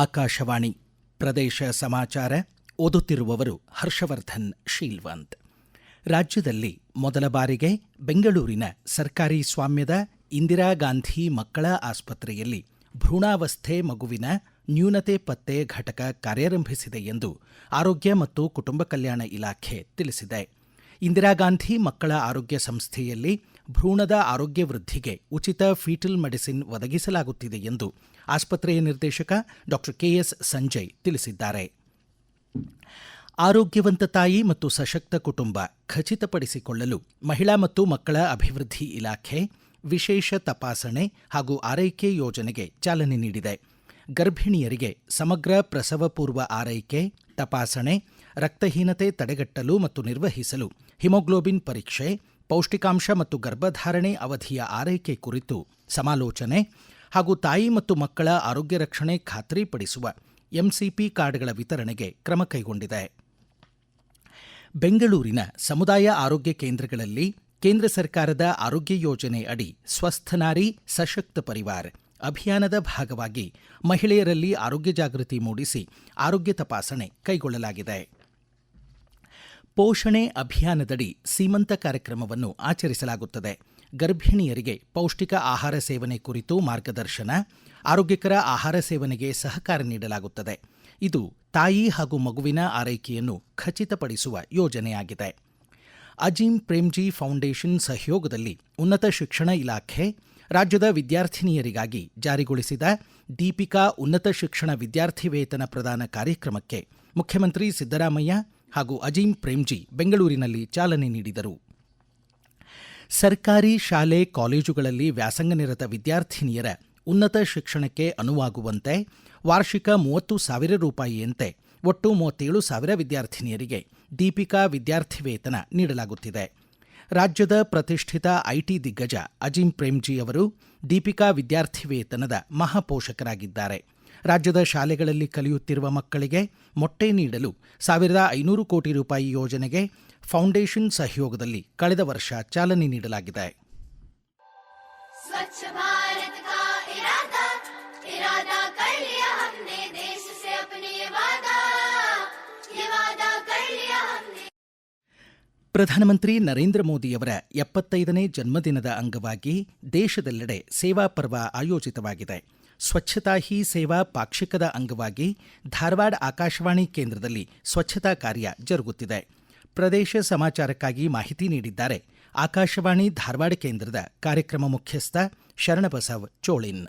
ಆಕಾಶವಾಣಿ ಪ್ರದೇಶ ಸಮಾಚಾರ ಓದುತ್ತಿರುವವರು ಹರ್ಷವರ್ಧನ್ ಶೀಲ್ವಂತ್. ರಾಜ್ಯದಲ್ಲಿ ಮೊದಲ ಬಾರಿಗೆ ಬೆಂಗಳೂರಿನ ಸರ್ಕಾರಿ ಸ್ವಾಮ್ಯದ ಇಂದಿರಾ ಗಾಂಧಿ ಮಕ್ಕಳ ಆಸ್ಪತ್ರೆಯಲ್ಲಿ ಭ್ರೂಣಾವಸ್ಥೆ ಮಗುವಿನ ನ್ಯೂನತೆ ಪತ್ತೆ ಘಟಕ ಕಾರ್ಯಾರಂಭಿಸಿದೆ ಎಂದು ಆರೋಗ್ಯ ಮತ್ತು ಕುಟುಂಬ ಕಲ್ಯಾಣ ಇಲಾಖೆ ತಿಳಿಸಿದೆ. ಇಂದಿರಾ ಗಾಂಧಿ ಮಕ್ಕಳ ಆರೋಗ್ಯ ಸಂಸ್ಥೆಯಲ್ಲಿ ಭ್ರೂಣದ ಆರೋಗ್ಯ ವೃದ್ಧಿಗೆ ಉಚಿತ ಫೀಟಲ್ ಮೆಡಿಸಿನ್ ಒದಗಿಸಲಾಗುತ್ತಿದೆ ಎಂದು ಆಸ್ಪತ್ರೆಯ ನಿರ್ದೇಶಕ ಡಾಕ್ಟರ್ ಕೆಎಸ್ ಸಂಜಯ್ ತಿಳಿಸಿದ್ದಾರೆ. ಆರೋಗ್ಯವಂತ ತಾಯಿ ಮತ್ತು ಸಶಕ್ತ ಕುಟುಂಬ ಖಚಿತಪಡಿಸಿಕೊಳ್ಳಲು ಮಹಿಳಾ ಮತ್ತು ಮಕ್ಕಳ ಅಭಿವೃದ್ಧಿ ಇಲಾಖೆ ವಿಶೇಷ ತಪಾಸಣೆ ಹಾಗೂ ಆರೈಕೆ ಯೋಜನೆಗೆ ಚಾಲನೆ ನೀಡಿದೆ. ಗರ್ಭಿಣಿಯರಿಗೆ ಸಮಗ್ರ ಪ್ರಸವಪೂರ್ವ ಆರೈಕೆ, ತಪಾಸಣೆ, ರಕ್ತಹೀನತೆ ತಡೆಗಟ್ಟಲು ಮತ್ತು ನಿರ್ವಹಿಸಲು ಹಿಮೋಗ್ಲೋಬಿನ್ ಪರೀಕ್ಷೆ ಪೌಷ್ಟಿಕಾಂಶ ಮತ್ತು ಗರ್ಭಧಾರಣೆ ಅವಧಿಯ ಆರೈಕೆ ಕುರಿತು ಸಮಾಲೋಚನೆ ಹಾಗೂ ತಾಯಿ ಮತ್ತು ಮಕ್ಕಳ ಆರೋಗ್ಯ ರಕ್ಷಣೆ ಖಾತ್ರಿಪಡಿಸುವ ಎಂಸಿಪಿ ಕಾರ್ಡ್ಗಳ ವಿತರಣೆಗೆ ಕ್ರಮ ಕೈಗೊಂಡಿದೆ. ಬೆಂಗಳೂರಿನ ಸಮುದಾಯ ಆರೋಗ್ಯ ಕೇಂದ್ರಗಳಲ್ಲಿ ಕೇಂದ್ರ ಸರ್ಕಾರದ ಆರೋಗ್ಯ ಯೋಜನೆ ಅಡಿ ಸ್ವಸ್ಥ ನಾರಿ ಸಶಕ್ತ ಪರಿವಾರ್ ಅಭಿಯಾನದ ಭಾಗವಾಗಿ ಮಹಿಳೆಯರಲ್ಲಿ ಆರೋಗ್ಯ ಜಾಗೃತಿ ಮೂಡಿಸಿ ಆರೋಗ್ಯ ತಪಾಸಣೆ ಕೈಗೊಳ್ಳಲಾಗಿದೆ. ಪೋಷಣೆ ಅಭಿಯಾನದಡಿ ಸೀಮಂತ ಕಾರ್ಯಕ್ರಮವನ್ನು ಆಚರಿಸಲಾಗುತ್ತದೆ. ಗರ್ಭಿಣಿಯರಿಗೆ ಪೌಷ್ಟಿಕ ಆಹಾರ ಸೇವನೆ ಕುರಿತು ಮಾರ್ಗದರ್ಶನ, ಆರೋಗ್ಯಕರ ಆಹಾರ ಸೇವನೆಗೆ ಸಹಕಾರ ನೀಡಲಾಗುತ್ತದೆ. ಇದು ತಾಯಿ ಹಾಗೂ ಮಗುವಿನ ಆರೈಕೆಯನ್ನು ಖಚಿತಪಡಿಸುವ ಯೋಜನೆಯಾಗಿದೆ. ಅಜೀಂ ಪ್ರೇಮ್ಜಿ ಫೌಂಡೇಶನ್ ಸಹಯೋಗದಲ್ಲಿ ಉನ್ನತ ಶಿಕ್ಷಣ ಇಲಾಖೆ, ರಾಜ್ಯದ ವಿದ್ಯಾರ್ಥಿನಿಯರಿಗಾಗಿ ಜಾರಿಗೊಳಿಸಿದ ದೀಪಿಕಾ ಉನ್ನತ ಶಿಕ್ಷಣ ವಿದ್ಯಾರ್ಥಿ ವೇತನ ಪ್ರದಾನ ಕಾರ್ಯಕ್ರಮಕ್ಕೆ ಮುಖ್ಯಮಂತ್ರಿ ಸಿದ್ದರಾಮಯ್ಯ ಹಾಗೂ ಅಜೀಂ ಪ್ರೇಮ್ಜಿ ಬೆಂಗಳೂರಿನಲ್ಲಿ ಚಾಲನೆ ನೀಡಿದರು. ಸರ್ಕಾರಿ ಶಾಲೆ, ಕಾಲೇಜುಗಳಲ್ಲಿ ವ್ಯಾಸಂಗನಿರತ ವಿದ್ಯಾರ್ಥಿನಿಯರ ಉನ್ನತ ಶಿಕ್ಷಣಕ್ಕೆ ಅನುವಾಗುವಂತೆ ವಾರ್ಷಿಕ ಮೂವತ್ತು ಸಾವಿರ ರೂಪಾಯಿಯಂತೆ ಒಟ್ಟು ಮೂವತ್ತೇಳು ಸಾವಿರ ವಿದ್ಯಾರ್ಥಿನಿಯರಿಗೆ ದೀಪಿಕಾ ವಿದ್ಯಾರ್ಥಿ ವೇತನ ನೀಡಲಾಗುತ್ತಿದೆ. ರಾಜ್ಯದ ಪ್ರತಿಷ್ಠಿತ ಐಟಿ ದಿಗ್ಗಜ ಅಜಿಂ ಪ್ರೇಮ್ಜಿ ಅವರು ದೀಪಿಕಾ ವಿದ್ಯಾರ್ಥಿ ವೇತನದ ಮಹಾಪೋಷಕರಾಗಿದ್ದಾರೆ. ರಾಜ್ಯದ ಶಾಲೆಗಳಲ್ಲಿ ಕಲಿಯುತ್ತಿರುವ ಮಕ್ಕಳಿಗೆ ಮೊಟ್ಟೆ ನೀಡಲು ಸಾವಿರದ ಐನೂರು ಕೋಟಿ ರೂಪಾಯಿ ಯೋಜನೆಗೆ ಫೌಂಡೇಶನ್ ಸಹಯೋಗದಲ್ಲಿ ಕಳೆದ ವರ್ಷ ಚಾಲನೆ ನೀಡಲಾಗಿದೆ. ಪ್ರಧಾನಮಂತ್ರಿ ನರೇಂದ್ರ ಮೋದಿಯವರ ಎಪ್ಪತ್ತೈದನೇ ಜನ್ಮದಿನದ ಅಂಗವಾಗಿ ದೇಶದೆಲ್ಲೆಡೆ ಸೇವಾ ಪರ್ವ ಆಯೋಜಿತವಾಗಿದೆ. ಸ್ವಚ್ಛತಾ ಹಿ ಸೇವಾ ಪಾಕ್ಷಿಕದ ಅಂಗವಾಗಿ ಧಾರವಾಡ ಆಕಾಶವಾಣಿ ಕೇಂದ್ರದಲ್ಲಿ ಸ್ವಚ್ಛತಾ ಕಾರ್ಯ ಜರುಗುತ್ತಿದೆ. ಪ್ರದೇಶ ಸಮಾಚಾರಕ್ಕಾಗಿ ಮಾಹಿತಿ ನೀಡಿದ್ದಾರೆ. ಆಕಾಶವಾಣಿ ಧಾರವಾಡ ಕೇಂದ್ರದ ಕಾರ್ಯಕ್ರಮ ಮುಖ್ಯಸ್ಥ ಶರಣಬಸವ್ ಚೋಳಿನ್.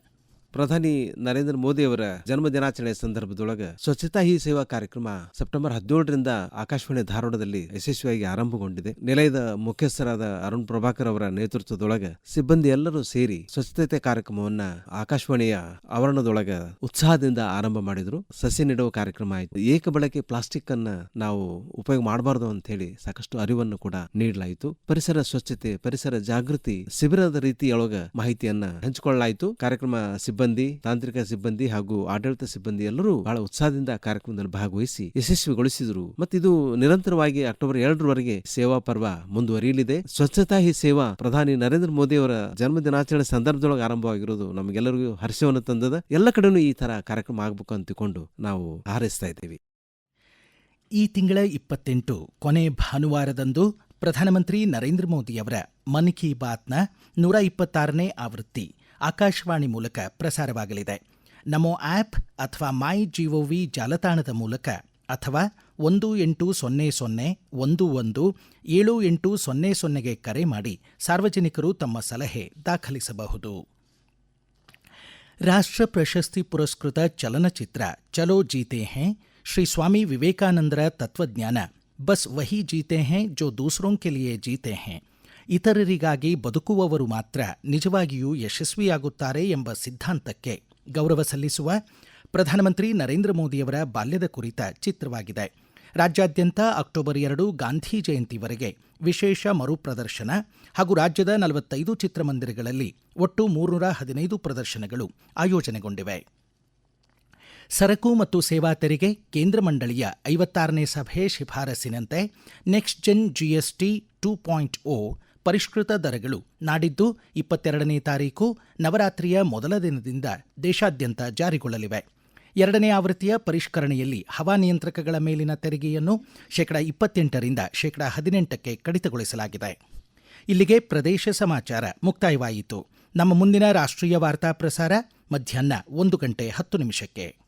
ಪ್ರಧಾನಿ ನರೇಂದ್ರ ಮೋದಿ ಅವರ ಜನ್ಮ ದಿನಾಚರಣೆ ಸಂದರ್ಭದೊಳಗೆ ಸ್ವಚ್ಛತಾ ಹಿ ಸೇವಾ ಕಾರ್ಯಕ್ರಮ ಸೆಪ್ಟೆಂಬರ್ ಹದಿನೇಳರಿಂದ ಆಕಾಶವಾಣಿ ಧಾರವಾಡದಲ್ಲಿ ಯಶಸ್ವಿಯಾಗಿ ಆರಂಭಗೊಂಡಿದೆ. ನಿಲಯದ ಮುಖ್ಯಸ್ಥರಾದ ಅರುಣ್ ಪ್ರಭಾಕರ್ ಅವರ ನೇತೃತ್ವದೊಳಗೆ ಸಿಬ್ಬಂದಿ ಎಲ್ಲರೂ ಸೇರಿ ಸ್ವಚ್ಛತೆ ಕಾರ್ಯಕ್ರಮವನ್ನ ಆಕಾಶವಾಣಿಯ ಆವರಣದೊಳಗ ಉತ್ಸಾಹದಿಂದ ಆರಂಭ ಮಾಡಿದ್ರು. ಸಸಿ ನೆಡುವ ಕಾರ್ಯಕ್ರಮ ಆಯಿತು. ಏಕ ಬಳಕೆ ಪ್ಲಾಸ್ಟಿಕ್ ಅನ್ನ ನಾವು ಉಪಯೋಗ ಮಾಡಬಾರದು ಅಂತ ಹೇಳಿ ಸಾಕಷ್ಟು ಅರಿವನ್ನು ಕೂಡ ನೀಡಲಾಯಿತು. ಪರಿಸರ ಸ್ವಚ್ಛತೆ, ಪರಿಸರ ಜಾಗೃತಿ, ಶಿಬಿರದ ರೀತಿಯೊಳಗ ಮಾಹಿತಿಯನ್ನ ಹಂಚಿಕೊಳ್ಳಲಾಯಿತು. ಕಾರ್ಯಕ್ರಮ ಸಿಬ್ಬಂದಿ ತಾಂತ್ರಿಕ ಸಿಬ್ಬಂದಿ ಹಾಗೂ ಆಡಳಿತ ಸಿಬ್ಬಂದಿ ಎಲ್ಲರೂ ಬಹಳ ಉತ್ಸಾಹದಿಂದ ಕಾರ್ಯಕ್ರಮದಲ್ಲಿ ಭಾಗವಹಿಸಿ ಯಶಸ್ವಿಗೊಳಿಸಿದರು. ಇದು ನಿರಂತರವಾಗಿ ಅಕ್ಟೋಬರ್ ಎರಡರವರೆಗೆ ಸೇವಾ ಪರ್ವ ಮುಂದುವರಿಯಲಿದೆ. ಸ್ವಚ್ಛತಾ ಹಿ ಸೇವಾ ಪ್ರಧಾನಿ ನರೇಂದ್ರ ಮೋದಿ ಅವರ ಜನ್ಮ ದಿನಾಚರಣೆ ಸಂದರ್ಭದೊಳಗೆ ಆರಂಭವಾಗಿರೋದು ನಮಗೆಲ್ಲರಿಗೂ ಹರ್ಷವನ್ನು ತಂದದ. ಎಲ್ಲ ಕಡೆನೂ ಈ ತರ ಕಾರ್ಯಕ್ರಮ ಆಗಬೇಕು ಅಂತಿಕೊಂಡು ನಾವು ಹಾರೈಸ್ತಾ ಇದ್ದೇವೆ. ಈ ತಿಂಗಳ ಇಪ್ಪತ್ತೆಂಟು ಕೊನೆ ಭಾನುವಾರದಂದು ಪ್ರಧಾನಮಂತ್ರಿ ನರೇಂದ್ರ ಮೋದಿಯವರ ಮನ್ ಕಿ ಬಾತ್ನ ನೂರ ಇಪ್ಪತ್ತಾರನೇ ಆವೃತ್ತಿ ಆಕಾಶವಾಣಿ ಮೂಲಕ ಪ್ರಸಾರವಾಗಲಿದೆ. ನಮೋ ಆ್ಯಪ್ ಅಥವಾ ಮೈ ಜಿಒವಿ ಜಾಲತಾಣದ ಮೂಲಕ ಅಥವಾ ಒಂದು ಎಂಟು ಸೊನ್ನೆ ಸೊನ್ನೆ ಒಂದು ಒಂದು ಏಳು ಎಂಟು ಸೊನ್ನೆ ಸೊನ್ನೆಗೆ ಕರೆ ಮಾಡಿ ಸಾರ್ವಜನಿಕರು ತಮ್ಮ ಸಲಹೆ ದಾಖಲಿಸಬಹುದು. ರಾಷ್ಟ್ರ ಪ್ರಶಸ್ತಿ ಪುರಸ್ಕೃತ ಚಲನಚಿತ್ರ ಚಲೋ ಜೀತೆ ಹೇ, ಶ್ರೀ ಸ್ವಾಮಿ ವಿವೇಕಾನಂದರ ತತ್ವಜ್ಞಾನ, ಬಸ್ ವಹಿ ಜೀತೆ ಹೇ, ಜೋ ದೂಸರೋಂ ಜೀತೆ ಹೇ. ಇತರರಿಗಾಗಿ ಬದುಕುವವರು ಮಾತ್ರ ನಿಜವಾಗಿಯೂ ಯಶಸ್ವಿಯಾಗುತ್ತಾರೆ ಎಂಬ ಸಿದ್ಧಾಂತಕ್ಕೆ ಗೌರವ ಸಲ್ಲಿಸುವ ಪ್ರಧಾನಮಂತ್ರಿ ನರೇಂದ್ರ ಮೋದಿಯವರ ಬಾಲ್ಯದ ಕುರಿತ ಚಿತ್ರವಾಗಿದೆ. ರಾಜ್ಯಾದ್ಯಂತ ಅಕ್ಟೋಬರ್ ಎರಡು ಗಾಂಧಿ ಜಯಂತಿವರೆಗೆ ವಿಶೇಷ ಮರುಪ್ರದರ್ಶನ ಹಾಗೂ ರಾಜ್ಯದ ನಲವತ್ತೈದು ಚಿತ್ರಮಂದಿರಗಳಲ್ಲಿ ಒಟ್ಟು ಮೂರ್ನೂರ ಹದಿನೈದು ಪ್ರದರ್ಶನಗಳು ಆಯೋಜನೆಗೊಂಡಿವೆ. ಸರಕು ಮತ್ತು ಸೇವಾ ತೆರಿಗೆ ಕೇಂದ್ರ ಮಂಡಳಿಯ ಐವತ್ತಾರನೇ ಸಭೆ ಶಿಫಾರಸಿನಂತೆ next gen GST two point o ಪರಿಷ್ಕೃತ ದರಗಳು ನಾಡಿದ್ದು ಇಪ್ಪತ್ತೆರಡನೇ ತಾರೀಕು ನವರಾತ್ರಿಯ ಮೊದಲ ದಿನದಿಂದ ದೇಶಾದ್ಯಂತ ಜಾರಿಗೊಳ್ಳಲಿವೆ. ಎರಡನೇ ಆವೃತ್ತಿಯ ಪರಿಷ್ಕರಣೆಯಲ್ಲಿ ಹವಾನಿಯಂತ್ರಕಗಳ ಮೇಲಿನ ತೆರಿಗೆಯನ್ನು ಶೇಕಡ ಇಪ್ಪತ್ತೆಂಟರಿಂದ ಶೇಕಡ ಹದಿನೆಂಟಕ್ಕೆ ಕಡಿತಗೊಳಿಸಲಾಗಿದೆ. ಇಲ್ಲಿಗೆ ಪ್ರದೇಶ ಸಮಾಚಾರ ಮುಕ್ತಾಯವಾಯಿತು. ನಮ್ಮ ಮುಂದಿನ ರಾಷ್ಟ್ರೀಯ ವಾರ್ತಾ ಪ್ರಸಾರ ಮಧ್ಯಾಹ್ನ ಒಂದು ಗಂಟೆ ಹತ್ತು ನಿಮಿಷಕ್ಕೆ.